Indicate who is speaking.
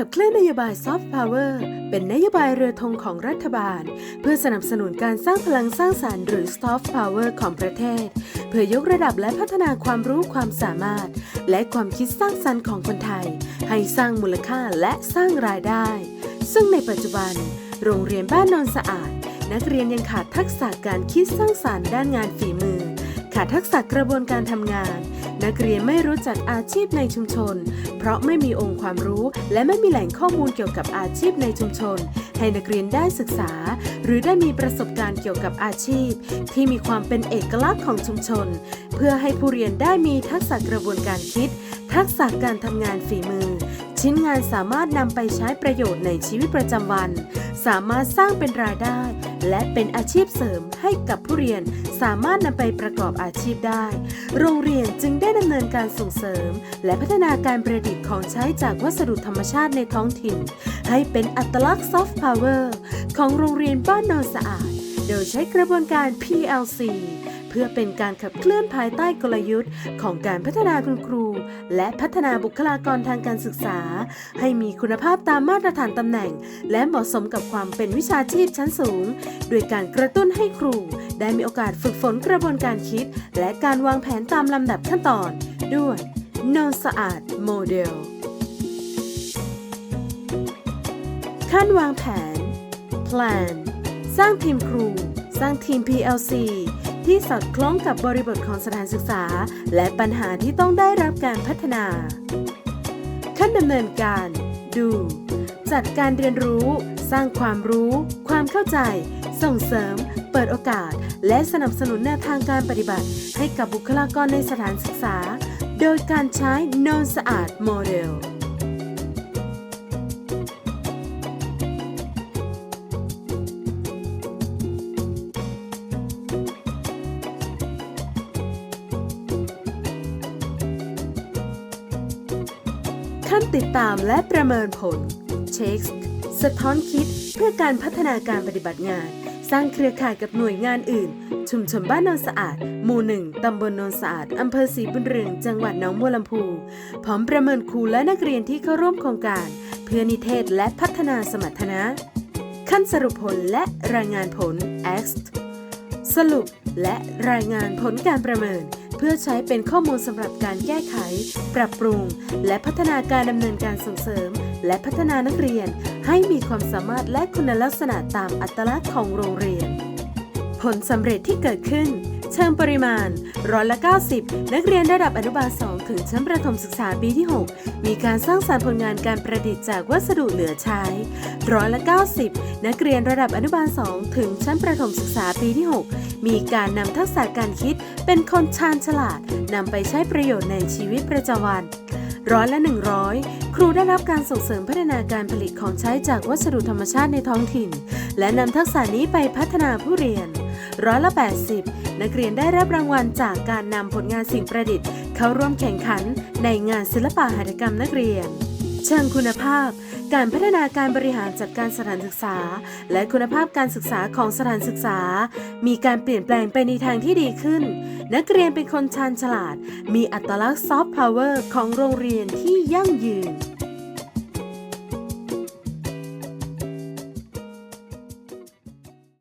Speaker 1: ขับเคลื่อนนโยบายซอฟต์พาวเวอร์เป็นนโยบายเรือธงของรัฐบาล เพื่อสนับสนุนการสร้างพลังสร้างสารรค์หรือซอฟต์พาวเวอร์ของประเทศ เพื่อยกระดับและพัฒนาความรู้ความสามารถ และความคิดสร้างสรรค์ของคนไทย ให้สร้างมูลค่าและสร้างรายได้ ซึ่งในปัจจุบัน โรงเรียนบ้านโนนสะอาด นักเรียนยังขาดทักษะการคิดสร้างสารรค์ด้านงานฝีมือ ขาดทักษะกระบวนการทำงาน นักเรียนไม่รู้จักอาชีพในชุมชน เพราะไม่มีองค์ความรู้ และไม่มีแหล่งข้อมูลเกี่ยวกับอาชีพในชุมชน ให้นักเรียนได้ศึกษา หรือได้มีประสบการณ์เกี่ยวกับอาชีพ ที่มีความเป็นเอกลักษณ์ของชุมชน เพื่อให้ผู้เรียนได้มีทักษะกระบวนการคิด ทักษะการทำงานฝีมือ ชิ้นงานสามารถนำไปใช้ประโยชน์ในชีวิตประจำวัน สามารถสร้างเป็นรายได้ และเป็นอาชีพเสริมให้กับผู้เรียน สามารถนำไปประกอบอาชีพได้ โรงเรียนจึงได้ดำเนินการส่งเสริม และพัฒนาการประดิษฐ์ของใช้จากวัสดุธรรมชาติในท้องถิ่น ให้เป็นอัตลักษณ์ซอฟต์พาวเวอร์ของโรงเรียนบ้านโนนสะอาด โดยใช้กระบวนการ PLC เพื่อเป็นการขับเคลื่อนภายใต้กลยุทธ์ ของการพัฒนาคุณครู และพัฒนาบุคลากรทางการศึกษา ให้มีคุณภาพตามมาตรฐานตำแหน่ง และเหมาะสมกับความเป็นวิชาชีพชั้นสูง โดยการกระตุ้นให้ครู ได้มีโอกาสฝึกฝนกระบวนการคิด และการวางแผนตามลำดับขั้นตอน ด้วยนนสะอาดโมเดล ขั้นวางแผน plan สร้างทีมครู สร้างทีม PLC ที่สอดคล้องกับบริบทของสถานศึกษา และปัญหาที่ต้องได้รับการพัฒนา ขั้นดำเนินการ ดู จัดการเรียนรู้ สร้างความรู้ ความเข้าใจ ส่งเสริม เปิดโอกาส และสนับสนุนแนวทางการปฏิบัติ ให้กับบุคลากรในสถานศึกษา โดยการใช้โนนสะอาดโมเดล ขั้นติดตามและประเมินผล เช็คสะท้อนคิดเพื่อการพัฒนาการปฏิบัติงาน สร้างเครือข่ายกับหน่วยงานอื่น ชุมชนบ้านโนนสะอาด หมู่หนึ่งตำบลโนนสะอาดอำเภอศรีบุญเรืองจังหวัดหนองบัวลำพูพร้อมประเมินครูและนักเรียนที่เข้าร่วมโครงการ เพื่อนิเทศและพัฒนาสมรรถนะ ขั้นสรุปผลและรายงานผล ACT สรุปและรายงานผลการประเมิน เพื่อใช้เป็นข้อมูลสำหรับการแก้ไข ปรับปรุง และพัฒนาการดำเนินการส่งเสริม และพัฒนานักเรียน ให้มีความสามารถและคุณลักษณะตามอัตลักษณ์ของโรงเรียน ผลสำเร็จที่เกิดขึ้น เชิงปริมาณร้อยละ 90 นักเรียนระดับอนุบาล 2 ถึงชั้นประถมศึกษาปีที่ 6 มีการสร้างสรรค์ผลงานการประดิษฐ์จากวัสดุเหลือใช้ร้อยละ 90 นักเรียนระดับอนุบาล 2 ถึงชั้นประถมศึกษาปีที่ 6 มีการนำทักษะการคิดเป็นคนชาญฉลาดนำไปใช้ประโยชน์ในชีวิตประจำวันร้อยละ 100 ครูได้รับการส่งเสริมพัฒนาการผลิตของใช้จากวัสดุธรรมชาติในท้องถิ่น และนำทักษะนี้ไปพัฒนาผู้เรียน ร้อยละ 80 นักเรียนได้รับรางวัลจากการนำผลงานสิ่งประดิษฐ์ เข้าร่วมแข่งขันในงานศิลปะหัตถกรรมนักเรียน เชิงคุณภาพ การพัฒนาการบริหารจัดการสถานศึกษา และคุณภาพการศึกษาของสถานศึกษา มีการเปลี่ยนแปลงไปในทางที่ดีขึ้น นักเรียนเป็นคนชาญฉลาด มีอัตลักษณ์ซอฟต์พาวเวอร์ของโรงเรียนที่ยั่งยืน